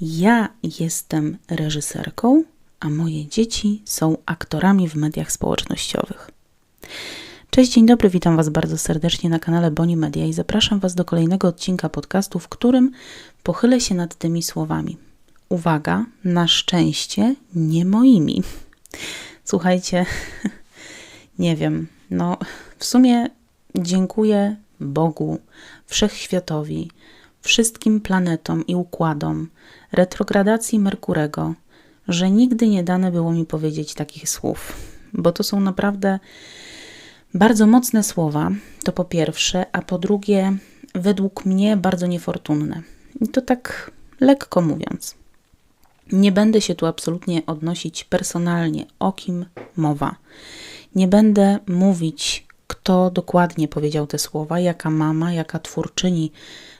Ja jestem reżyserką, a moje dzieci są aktorami w mediach społecznościowych. Cześć, dzień dobry, witam Was bardzo serdecznie na kanale Boni Media i zapraszam Was do kolejnego odcinka podcastu, w którym pochylę się nad tymi słowami. Uwaga, na szczęście nie moimi. Słuchajcie, nie wiem, no w sumie dziękuję Bogu, Wszechświatowi, wszystkim planetom i układom, retrogradacji Merkurego, że nigdy nie dane było mi powiedzieć takich słów, bo to są naprawdę bardzo mocne słowa, to po pierwsze, a po drugie, według mnie bardzo niefortunne. I to tak lekko mówiąc. Nie będę się tu absolutnie odnosić personalnie, o kim mowa. Nie będę mówić, kto dokładnie powiedział te słowa, jaka mama, jaka twórczyni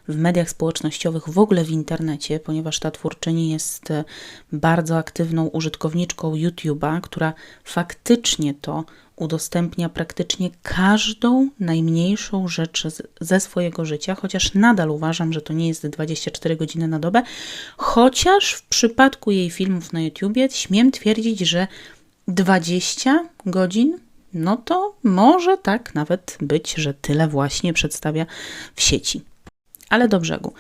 w mediach społecznościowych, w ogóle w internecie, ponieważ ta twórczyni jest e, bardzo aktywną użytkowniczką YouTube'a, która faktycznie to udostępnia praktycznie każdą najmniejszą rzecz ze swojego życia, chociaż nadal uważam, że to nie jest 24 godziny na dobę, chociaż w przypadku jej filmów na YouTubie śmiem twierdzić, że 20 godzin no to może tak nawet być, że tyle właśnie przedstawia w sieci. Ale do brzegu.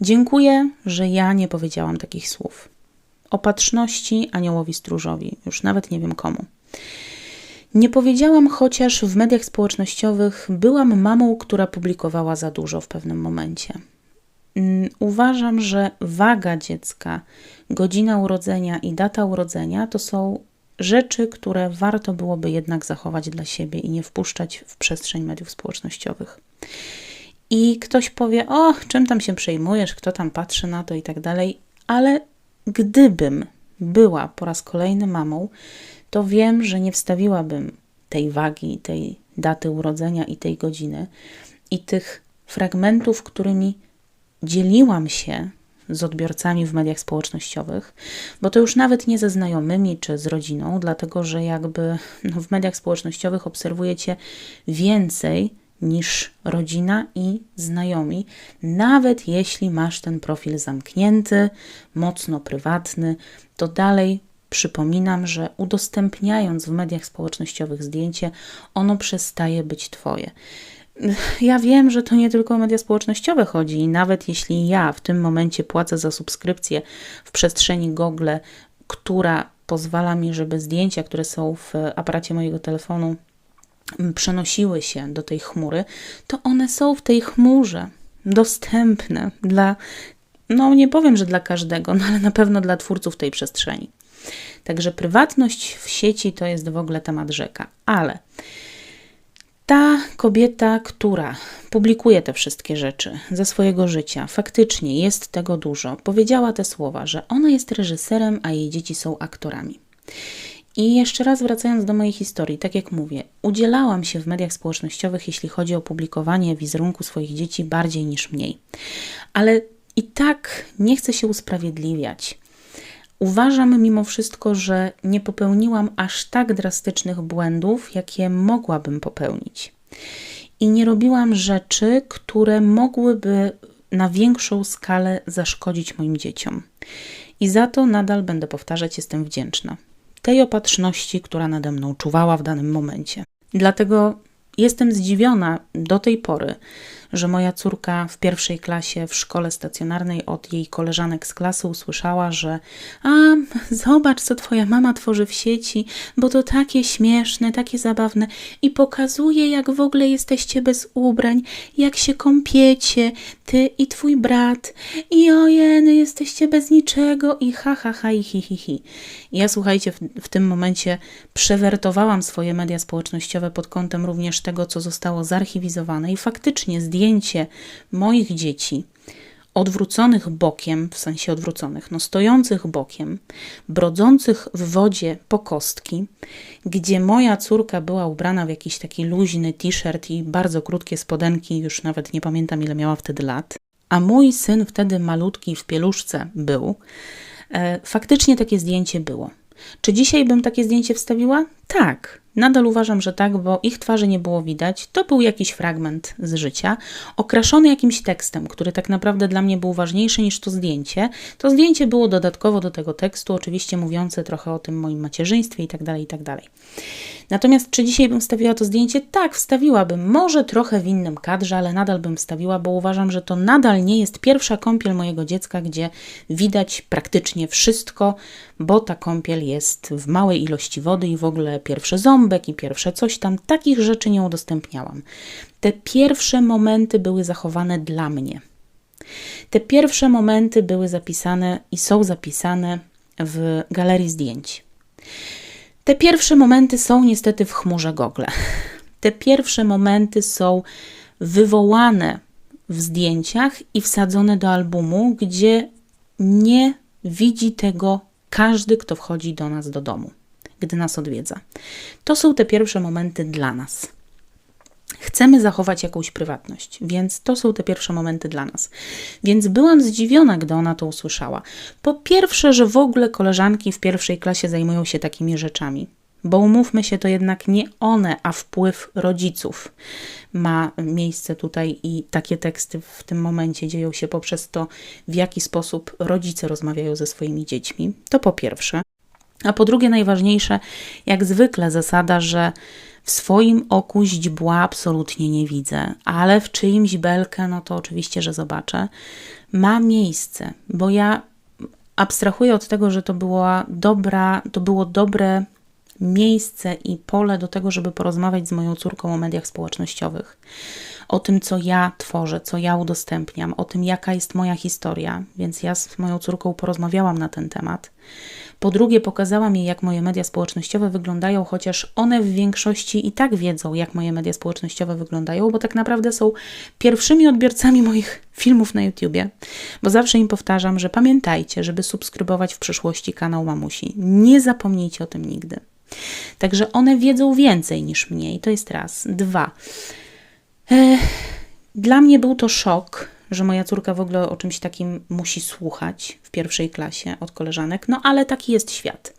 Dziękuję, że ja nie powiedziałam takich słów. Opatrzności aniołowi stróżowi, już nawet nie wiem komu. Nie powiedziałam, chociaż w mediach społecznościowych byłam mamą, która publikowała za dużo w pewnym momencie. Mm, uważam, że waga dziecka, godzina urodzenia i data urodzenia to są rzeczy, które warto byłoby jednak zachować dla siebie i nie wpuszczać w przestrzeń mediów społecznościowych. I ktoś powie: O, czym tam się przejmujesz, kto tam patrzy na to i tak dalej, ale gdybym była po raz kolejny mamą, to wiem, że nie wstawiłabym tej wagi, tej daty urodzenia i tej godziny i tych fragmentów, którymi dzieliłam się z odbiorcami w mediach społecznościowych, bo to już nawet nie ze znajomymi czy z rodziną, dlatego że jakby no, w mediach społecznościowych obserwujecie więcej niż rodzina i znajomi, nawet jeśli masz ten profil zamknięty, mocno prywatny, to dalej przypominam, że udostępniając w mediach społecznościowych zdjęcie, ono przestaje być Twoje. Ja wiem, że to nie tylko o media społecznościowe chodzi, i nawet jeśli ja w tym momencie płacę za subskrypcję w przestrzeni Google, która pozwala mi, żeby zdjęcia, które są w aparacie mojego telefonu, przenosiły się do tej chmury, to one są w tej chmurze dostępne dla, no nie powiem, że dla każdego, no ale na pewno dla twórców tej przestrzeni. Także prywatność w sieci to jest w ogóle temat rzeka, ale ta kobieta, która publikuje te wszystkie rzeczy ze swojego życia, faktycznie jest tego dużo, powiedziała te słowa, że ona jest reżyserem, a jej dzieci są aktorami. I jeszcze raz wracając do mojej historii, tak jak mówię, udzielałam się w mediach społecznościowych, jeśli chodzi o publikowanie wizerunku swoich dzieci, bardziej niż mniej. Ale i tak nie chcę się usprawiedliwiać. Uważam mimo wszystko, że nie popełniłam aż tak drastycznych błędów, jakie mogłabym popełnić. I nie robiłam rzeczy, które mogłyby na większą skalę zaszkodzić moim dzieciom. I za to nadal będę powtarzać, jestem wdzięczna. Tej opatrzności, która nade mną czuwała w danym momencie. Dlatego jestem zdziwiona do tej pory, że moja córka w pierwszej klasie w szkole stacjonarnej od jej koleżanek z klasy usłyszała, że a zobacz, co twoja mama tworzy w sieci, bo to takie śmieszne, takie zabawne i pokazuje, jak w ogóle jesteście bez ubrań, jak się kąpiecie, ty i twój brat i ojeny, jesteście bez niczego i ha, ha, ha i hi, hi, hi. Ja słuchajcie, w, w tym momencie przewertowałam swoje media społecznościowe pod kątem również tego, co zostało zarchiwizowane i faktycznie zdjęcie zdjęcie moich dzieci odwróconych bokiem, w sensie odwróconych, no stojących bokiem, brodzących w wodzie po kostki, gdzie moja córka była ubrana w jakiś taki luźny t-shirt i bardzo krótkie spodenki, już nawet nie pamiętam ile miała wtedy lat, a mój syn wtedy malutki w pieluszce był. E, faktycznie takie zdjęcie było. Czy dzisiaj bym takie zdjęcie wstawiła? Tak, nadal uważam, że tak, bo ich twarzy nie było widać. To był jakiś fragment z życia, okraszony jakimś tekstem, który tak naprawdę dla mnie był ważniejszy niż to zdjęcie. To zdjęcie było dodatkowo do tego tekstu, oczywiście mówiące trochę o tym moim macierzyństwie i tak dalej, i tak. Natomiast czy dzisiaj bym wstawiła to zdjęcie? Tak, wstawiłabym. Może trochę w innym kadrze, ale nadal bym wstawiła, bo uważam, że to nadal nie jest pierwsza kąpiel mojego dziecka, gdzie widać praktycznie wszystko, bo ta kąpiel jest w małej ilości wody i w ogóle pierwszy ząbek i pierwsze coś tam. Takich rzeczy nie udostępniałam. Te pierwsze momenty były zachowane dla mnie. Te pierwsze momenty były zapisane i są zapisane w galerii zdjęć. Te pierwsze momenty są niestety w chmurze Google. Te pierwsze momenty są wywołane w zdjęciach i wsadzone do albumu, gdzie nie widzi tego każdy, kto wchodzi do nas do domu, gdy nas odwiedza. To są te pierwsze momenty dla nas. Chcemy zachować jakąś prywatność, więc to są te pierwsze momenty dla nas. Więc byłam zdziwiona, gdy ona to usłyszała. Po pierwsze, że w ogóle koleżanki w pierwszej klasie zajmują się takimi rzeczami. Bo umówmy się, to jednak nie one, a wpływ rodziców ma miejsce tutaj i takie teksty w tym momencie dzieją się poprzez to, w jaki sposób rodzice rozmawiają ze swoimi dziećmi. To po pierwsze. A po drugie, najważniejsze, jak zwykle, zasada, że w swoim oku źdźbła absolutnie nie widzę, ale w czyimś belkę, no to oczywiście, że zobaczę, ma miejsce, bo ja abstrahuję od tego, że to była dobra, to było dobre miejsce i pole do tego, żeby porozmawiać z moją córką o mediach społecznościowych, o tym, co ja tworzę, co ja udostępniam, o tym, jaka jest moja historia. Więc ja z moją córką porozmawiałam na ten temat. Po drugie, pokazałam jej, jak moje media społecznościowe wyglądają, chociaż one w większości i tak wiedzą, jak moje media społecznościowe wyglądają, bo tak naprawdę są pierwszymi odbiorcami moich filmów na YouTubie. Bo zawsze im powtarzam, że pamiętajcie, żeby subskrybować w przyszłości kanał Mamusi. Nie zapomnijcie o tym nigdy. Także one wiedzą więcej niż mnie i to jest raz. Dwa. Dla mnie był to szok, że moja córka w ogóle o czymś takim musi słuchać w pierwszej klasie od koleżanek, no ale taki jest świat.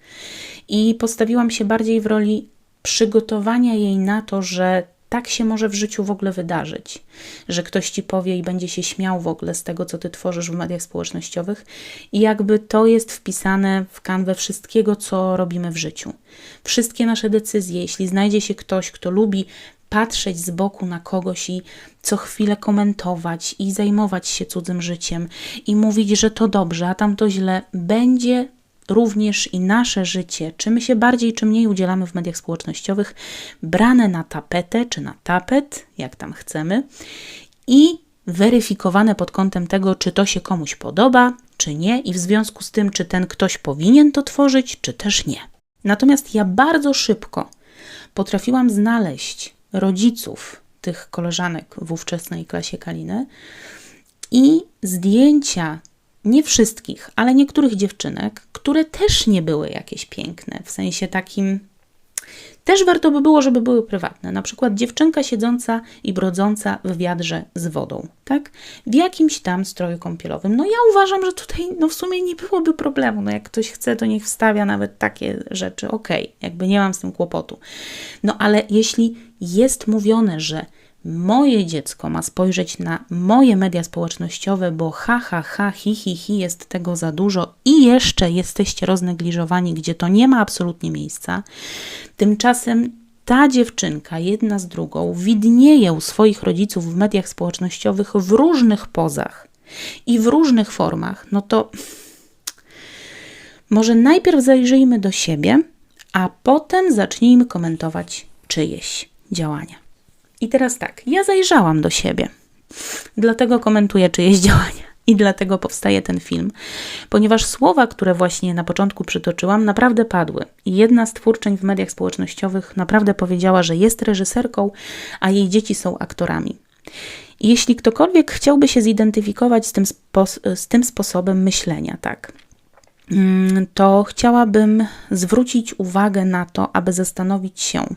I postawiłam się bardziej w roli przygotowania jej na to, że tak się może w życiu w ogóle wydarzyć, że ktoś ci powie i będzie się śmiał w ogóle z tego, co ty tworzysz w mediach społecznościowych, i jakby to jest wpisane w kanwę wszystkiego, co robimy w życiu. Wszystkie nasze decyzje, jeśli znajdzie się ktoś, kto lubi patrzeć z boku na kogoś i co chwilę komentować i zajmować się cudzym życiem i mówić, że to dobrze, a tam to źle, będzie również i nasze życie, czy my się bardziej czy mniej udzielamy w mediach społecznościowych, brane na tapetę czy na tapet, jak tam chcemy, i weryfikowane pod kątem tego, czy to się komuś podoba, czy nie, i w związku z tym, czy ten ktoś powinien to tworzyć, czy też nie. Natomiast ja bardzo szybko potrafiłam znaleźć rodziców tych koleżanek w ówczesnej klasie Kaliny i zdjęcia nie wszystkich, ale niektórych dziewczynek, które też nie były jakieś piękne, w sensie takim też warto by było, żeby były prywatne. Na przykład dziewczynka siedząca i brodząca w wiadrze z wodą, tak? W jakimś tam stroju kąpielowym. No ja uważam, że tutaj no w sumie nie byłoby problemu. No jak ktoś chce, to niech wstawia nawet takie rzeczy. Okej, okay, jakby nie mam z tym kłopotu. No ale jeśli jest mówione, że moje dziecko ma spojrzeć na moje media społecznościowe, bo ha, ha, ha, hi, hi, hi, jest tego za dużo i jeszcze jesteście roznegliżowani, gdzie to nie ma absolutnie miejsca. Tymczasem ta dziewczynka, jedna z drugą, widnieje u swoich rodziców w mediach społecznościowych w różnych pozach i w różnych formach, no to może najpierw zajrzyjmy do siebie, a potem zacznijmy komentować czyjeś działania. I teraz tak, ja zajrzałam do siebie, dlatego komentuję czyjeś działania. I dlatego powstaje ten film, ponieważ słowa, które właśnie na początku przytoczyłam, naprawdę padły. I jedna z twórczyń w mediach społecznościowych naprawdę powiedziała, że jest reżyserką, a jej dzieci są aktorami. Jeśli ktokolwiek chciałby się zidentyfikować z tym, z tym sposobem myślenia, tak, mm, to chciałabym zwrócić uwagę na to, aby zastanowić się,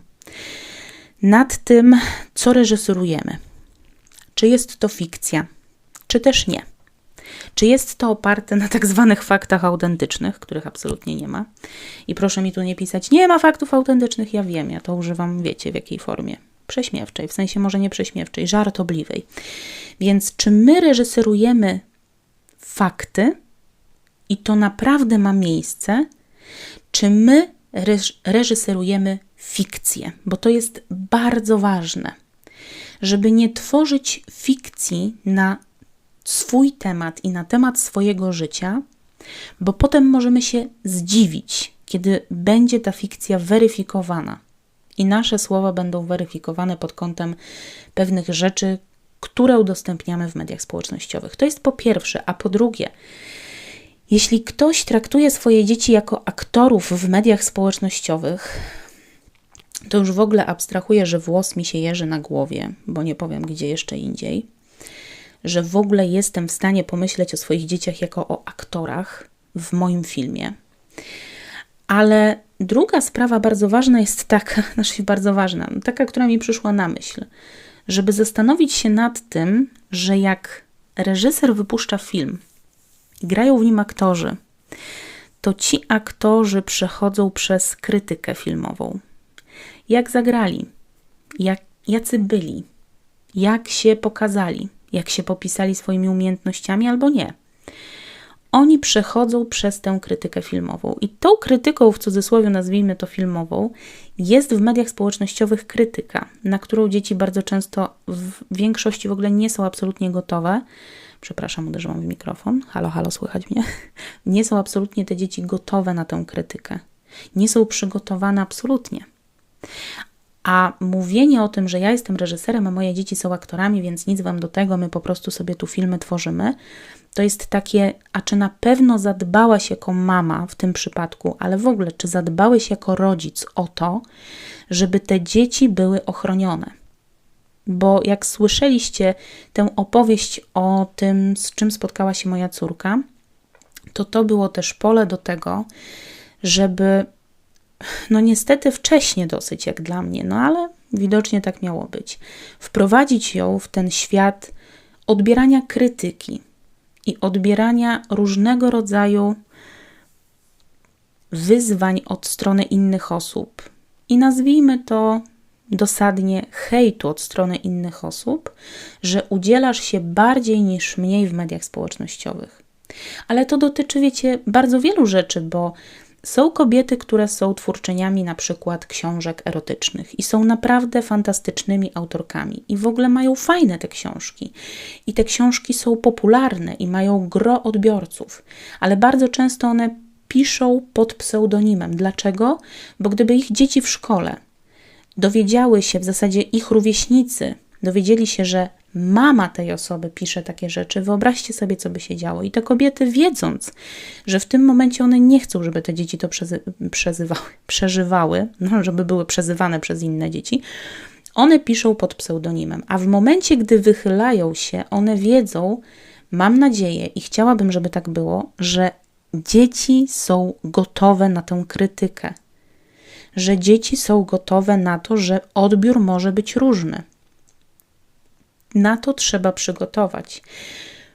nad tym, co reżyserujemy. Czy jest to fikcja, czy też nie. Czy jest to oparte na tak zwanych faktach autentycznych, których absolutnie nie ma? I proszę mi tu nie pisać, nie ma faktów autentycznych, ja wiem, ja to używam, wiecie w jakiej formie. Prześmiewczej, w sensie może nie prześmiewczej, żartobliwej. Więc czy my reżyserujemy fakty i to naprawdę ma miejsce, czy my reżyserujemy fikcję? Bo to jest bardzo ważne, żeby nie tworzyć fikcji na swój temat i na temat swojego życia, bo potem możemy się zdziwić, kiedy będzie ta fikcja weryfikowana i nasze słowa będą weryfikowane pod kątem pewnych rzeczy, które udostępniamy w mediach społecznościowych. To jest po pierwsze, a po drugie, jeśli ktoś traktuje swoje dzieci jako aktorów w mediach społecznościowych, to już w ogóle abstrahuję, że włos mi się jeży na głowie, bo nie powiem gdzie jeszcze indziej że w ogóle jestem w stanie pomyśleć o swoich dzieciach jako o aktorach w moim filmie. Ale druga sprawa bardzo ważna jest taka, znaczy bardzo ważna, taka, która mi przyszła na myśl, żeby zastanowić się nad tym, że jak reżyser wypuszcza film i grają w nim aktorzy, to ci aktorzy przechodzą przez krytykę filmową. Jak zagrali, jak, jacy byli, jak się pokazali jak się popisali swoimi umiejętnościami albo nie. Oni przechodzą przez tę krytykę filmową. I tą krytyką, w cudzysłowie nazwijmy to filmową, jest w mediach społecznościowych krytyka, na którą dzieci bardzo często w większości w ogóle nie są absolutnie gotowe. Przepraszam, uderzyłam w mikrofon. Halo, halo, słychać mnie? Nie są absolutnie te dzieci gotowe na tę krytykę. Nie są przygotowane absolutnie. A mówienie o tym, że ja jestem reżyserem, a moje dzieci są aktorami, więc nic wam do tego, my po prostu sobie tu filmy tworzymy, to jest takie, a czy na pewno zadbałaś jako mama w tym przypadku, ale w ogóle, czy zadbałeś jako rodzic o to, żeby te dzieci były ochronione? Bo jak słyszeliście tę opowieść o tym, z czym spotkała się moja córka, to to było też pole do tego, żeby no niestety wcześnie dosyć jak dla mnie, no ale widocznie tak miało być. Wprowadzić ją w ten świat odbierania krytyki i odbierania różnego rodzaju wyzwań od strony innych osób. I nazwijmy to dosadnie hejtu od strony innych osób, że udzielasz się bardziej niż mniej w mediach społecznościowych. Ale to dotyczy, wiecie, bardzo wielu rzeczy, bo są kobiety, które są twórczyniami na przykład książek erotycznych i są naprawdę fantastycznymi autorkami i w ogóle mają fajne te książki. I te książki są popularne i mają gro odbiorców, ale bardzo często one piszą pod pseudonimem. Dlaczego? Bo gdyby ich dzieci w szkole dowiedziały się, w zasadzie ich rówieśnicy dowiedzieli się, że mama tej osoby pisze takie rzeczy, wyobraźcie sobie, co by się działo. I te kobiety, wiedząc, że w tym momencie one nie chcą, żeby te dzieci to przezy przezywały, przeżywały, no, żeby były przezywane przez inne dzieci, one piszą pod pseudonimem. A w momencie, gdy wychylają się, one wiedzą, mam nadzieję i chciałabym, żeby tak było, że dzieci są gotowe na tę krytykę. Że dzieci są gotowe na to, że odbiór może być różny na to trzeba przygotować.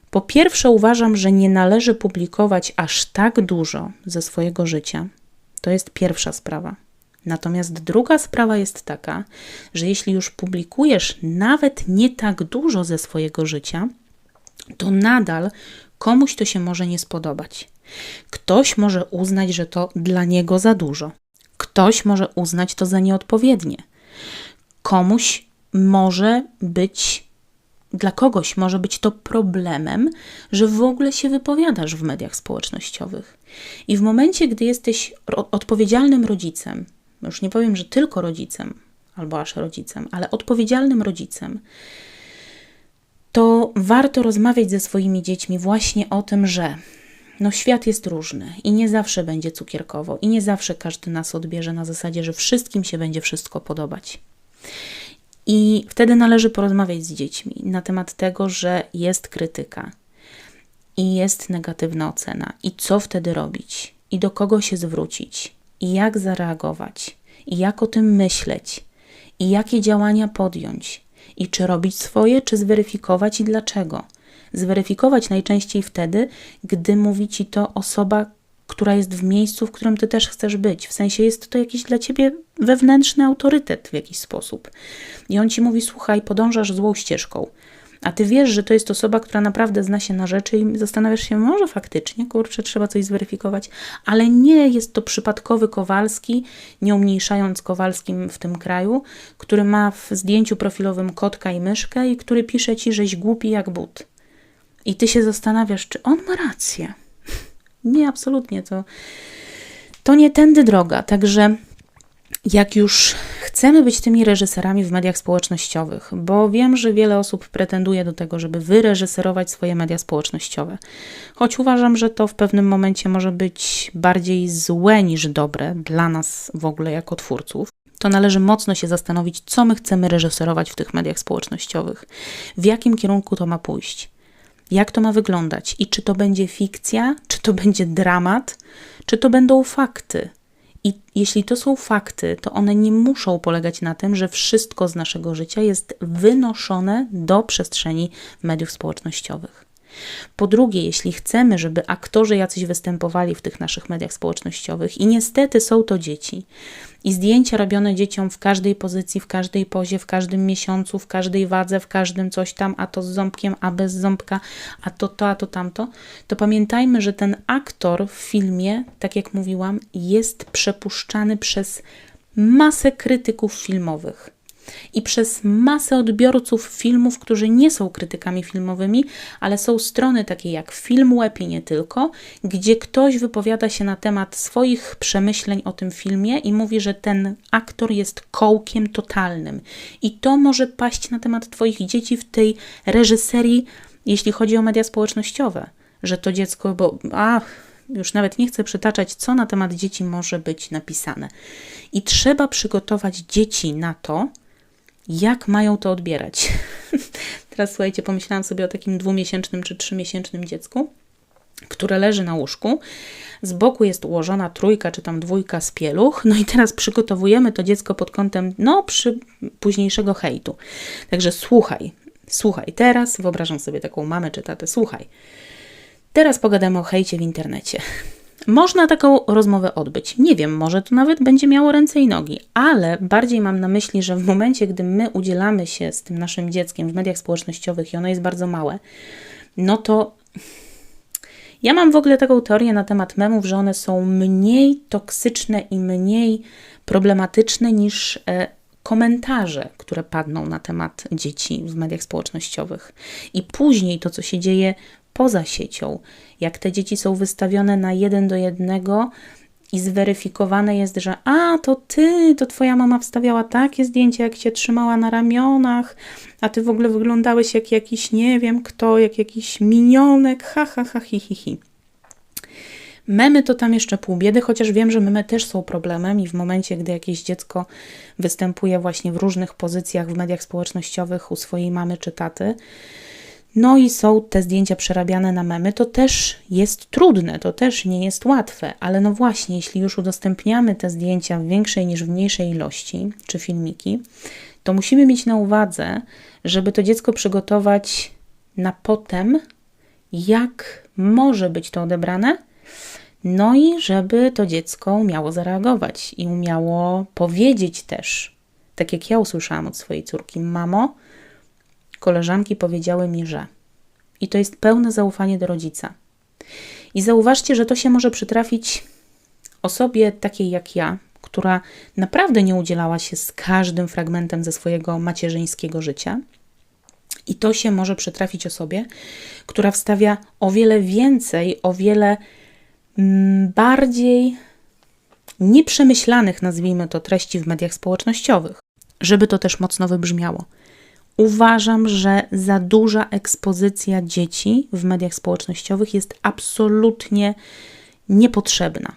Po pierwsze, uważam, że nie należy publikować aż tak dużo ze swojego życia. To jest pierwsza sprawa. Natomiast druga sprawa jest taka, że jeśli już publikujesz nawet nie tak dużo ze swojego życia, to nadal komuś to się może nie spodobać. Ktoś może uznać, że to dla niego za dużo. Ktoś może uznać to za nieodpowiednie. Komuś może być dla kogoś może być to problemem, że w ogóle się wypowiadasz w mediach społecznościowych. I w momencie, gdy jesteś odpowiedzialnym rodzicem, już nie powiem, że tylko rodzicem, albo aż rodzicem, ale odpowiedzialnym rodzicem, to warto rozmawiać ze swoimi dziećmi właśnie o tym, że no świat jest różny i nie zawsze będzie cukierkowo i nie zawsze każdy nas odbierze na zasadzie, że wszystkim się będzie wszystko podobać. I wtedy należy porozmawiać z dziećmi na temat tego, że jest krytyka i jest negatywna ocena, i co wtedy robić, i do kogo się zwrócić, i jak zareagować, i jak o tym myśleć, i jakie działania podjąć, i czy robić swoje, czy zweryfikować i dlaczego. Zweryfikować najczęściej wtedy, gdy mówi ci to osoba, która jest w miejscu, w którym ty też chcesz być. W sensie jest to jakiś dla ciebie wewnętrzny autorytet w jakiś sposób. I on ci mówi: Słuchaj, podążasz złą ścieżką. A ty wiesz, że to jest osoba, która naprawdę zna się na rzeczy i zastanawiasz się, może faktycznie, kurczę, trzeba coś zweryfikować, ale nie jest to przypadkowy Kowalski, nie umniejszając Kowalskim w tym kraju, który ma w zdjęciu profilowym kotka i myszkę i który pisze ci, żeś głupi jak but. I ty się zastanawiasz, czy on ma rację. Nie, absolutnie. To, to nie tędy droga. Także jak już chcemy być tymi reżyserami w mediach społecznościowych, bo wiem, że wiele osób pretenduje do tego, żeby wyreżyserować swoje media społecznościowe, choć uważam, że to w pewnym momencie może być bardziej złe niż dobre dla nas w ogóle jako twórców, to należy mocno się zastanowić, co my chcemy reżyserować w tych mediach społecznościowych, w jakim kierunku to ma pójść jak to ma wyglądać i czy to będzie fikcja, czy to będzie dramat, czy to będą fakty. I jeśli to są fakty, to one nie muszą polegać na tym, że wszystko z naszego życia jest wynoszone do przestrzeni mediów społecznościowych. Po drugie, jeśli chcemy, żeby aktorzy jacyś występowali w tych naszych mediach społecznościowych, i niestety są to dzieci, i zdjęcia robione dzieciom w każdej pozycji, w każdej pozie, w każdym miesiącu, w każdej wadze, w każdym coś tam, a to z ząbkiem, a bez ząbka, a to to, a to tamto, to pamiętajmy, że ten aktor w filmie, tak jak mówiłam, jest przepuszczany przez masę krytyków filmowych i przez masę odbiorców filmów, którzy nie są krytykami filmowymi, ale są strony takie jak Film Web i nie tylko, gdzie ktoś wypowiada się na temat swoich przemyśleń o tym filmie i mówi, że ten aktor jest kołkiem totalnym. I to może paść na temat Twoich dzieci w tej reżyserii, jeśli chodzi o media społecznościowe, że to dziecko, bo a, już nawet nie chcę przytaczać, co na temat dzieci może być napisane. I trzeba przygotować dzieci na to, jak mają to odbierać. Teraz słuchajcie, pomyślałam sobie o takim dwumiesięcznym czy trzymiesięcznym dziecku, które leży na łóżku. Z boku jest ułożona trójka czy tam dwójka z pieluch. No i teraz przygotowujemy to dziecko pod kątem no, przy późniejszego hejtu. Także słuchaj, słuchaj, teraz wyobrażam sobie taką mamę czy tatę, słuchaj. Teraz pogadamy o hejcie w internecie. Można taką rozmowę odbyć. Nie wiem, może to nawet będzie miało ręce i nogi, ale bardziej mam na myśli, że w momencie, gdy my udzielamy się z tym naszym dzieckiem w mediach społecznościowych i ono jest bardzo małe, no to ja mam w ogóle taką teorię na temat memów, że one są mniej toksyczne i mniej problematyczne niż e, komentarze, które padną na temat dzieci w mediach społecznościowych. I później to, co się dzieje poza siecią, jak te dzieci są wystawione na jeden do jednego i zweryfikowane jest, że a to ty, to twoja mama wstawiała takie zdjęcie, jak cię trzymała na ramionach, a ty w ogóle wyglądałeś jak jakiś nie wiem kto, jak jakiś minionek, ha ha ha hi hi hi. Memy to tam jeszcze pół biedy, chociaż wiem, że memy też są problemem i w momencie, gdy jakieś dziecko występuje właśnie w różnych pozycjach w mediach społecznościowych u swojej mamy czy taty, no i są te zdjęcia przerabiane na memy, to też jest trudne, to też nie jest łatwe, ale no właśnie, jeśli już udostępniamy te zdjęcia w większej niż w mniejszej ilości, czy filmiki, to musimy mieć na uwadze, żeby to dziecko przygotować na potem, jak może być to odebrane, no i żeby to dziecko umiało zareagować i umiało powiedzieć też, tak jak ja usłyszałam od swojej córki, mamo, koleżanki powiedziały mi, że. I to jest pełne zaufanie do rodzica. I zauważcie, że to się może przytrafić osobie takiej jak ja, która naprawdę nie udzielała się z każdym fragmentem ze swojego macierzyńskiego życia. I to się może przytrafić osobie, która wstawia o wiele więcej, o wiele mm, bardziej nieprzemyślanych, nazwijmy to, treści w mediach społecznościowych, żeby to też mocno wybrzmiało. Uważam, że za duża ekspozycja dzieci w mediach społecznościowych jest absolutnie niepotrzebna.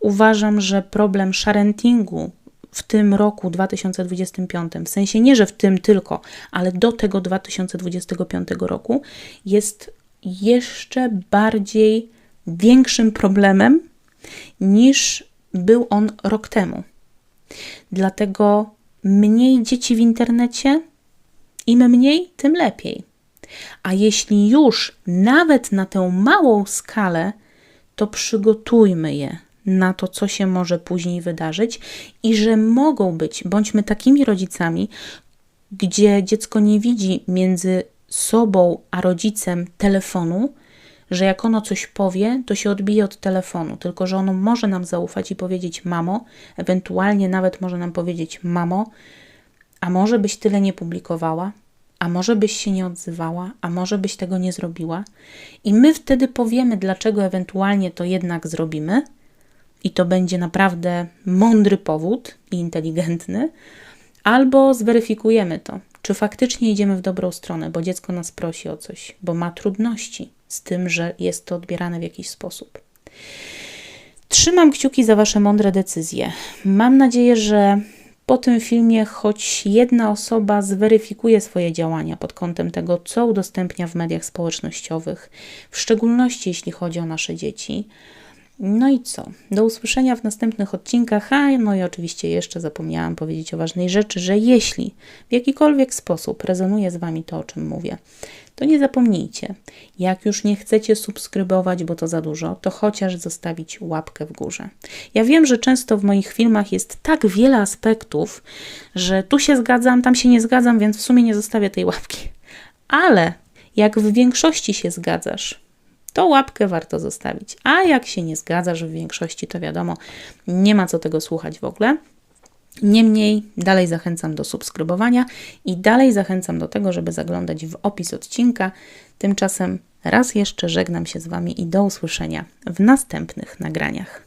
Uważam, że problem sharentingu w tym roku 2025, w sensie nie, że w tym tylko, ale do tego 2025 roku jest jeszcze bardziej większym problemem niż był on rok temu. Dlatego mniej dzieci w internecie, im mniej, tym lepiej. A jeśli już nawet na tę małą skalę, to przygotujmy je na to, co się może później wydarzyć i że mogą być, bądźmy takimi rodzicami, gdzie dziecko nie widzi między sobą a rodzicem telefonu, że jak ono coś powie, to się odbije od telefonu, tylko że ono może nam zaufać i powiedzieć mamo, ewentualnie nawet może nam powiedzieć mamo, a może byś tyle nie publikowała, a może byś się nie odzywała, a może byś tego nie zrobiła. I my wtedy powiemy, dlaczego ewentualnie to jednak zrobimy, i to będzie naprawdę mądry powód i inteligentny, albo zweryfikujemy to, czy faktycznie idziemy w dobrą stronę, bo dziecko nas prosi o coś, bo ma trudności z tym, że jest to odbierane w jakiś sposób. Trzymam kciuki za Wasze mądre decyzje. Mam nadzieję, że po tym filmie choć jedna osoba zweryfikuje swoje działania pod kątem tego, co udostępnia w mediach społecznościowych, w szczególności jeśli chodzi o nasze dzieci. No i co? Do usłyszenia w następnych odcinkach. A no i oczywiście jeszcze zapomniałam powiedzieć o ważnej rzeczy, że jeśli w jakikolwiek sposób rezonuje z Wami to, o czym mówię, to nie zapomnijcie, jak już nie chcecie subskrybować, bo to za dużo, to chociaż zostawić łapkę w górze. Ja wiem, że często w moich filmach jest tak wiele aspektów, że tu się zgadzam, tam się nie zgadzam, więc w sumie nie zostawię tej łapki. Ale jak w większości się zgadzasz, to łapkę warto zostawić. A jak się nie zgadzasz w większości, to wiadomo, nie ma co tego słuchać w ogóle. Niemniej dalej zachęcam do subskrybowania i dalej zachęcam do tego, żeby zaglądać w opis odcinka. Tymczasem raz jeszcze żegnam się z Wami i do usłyszenia w następnych nagraniach.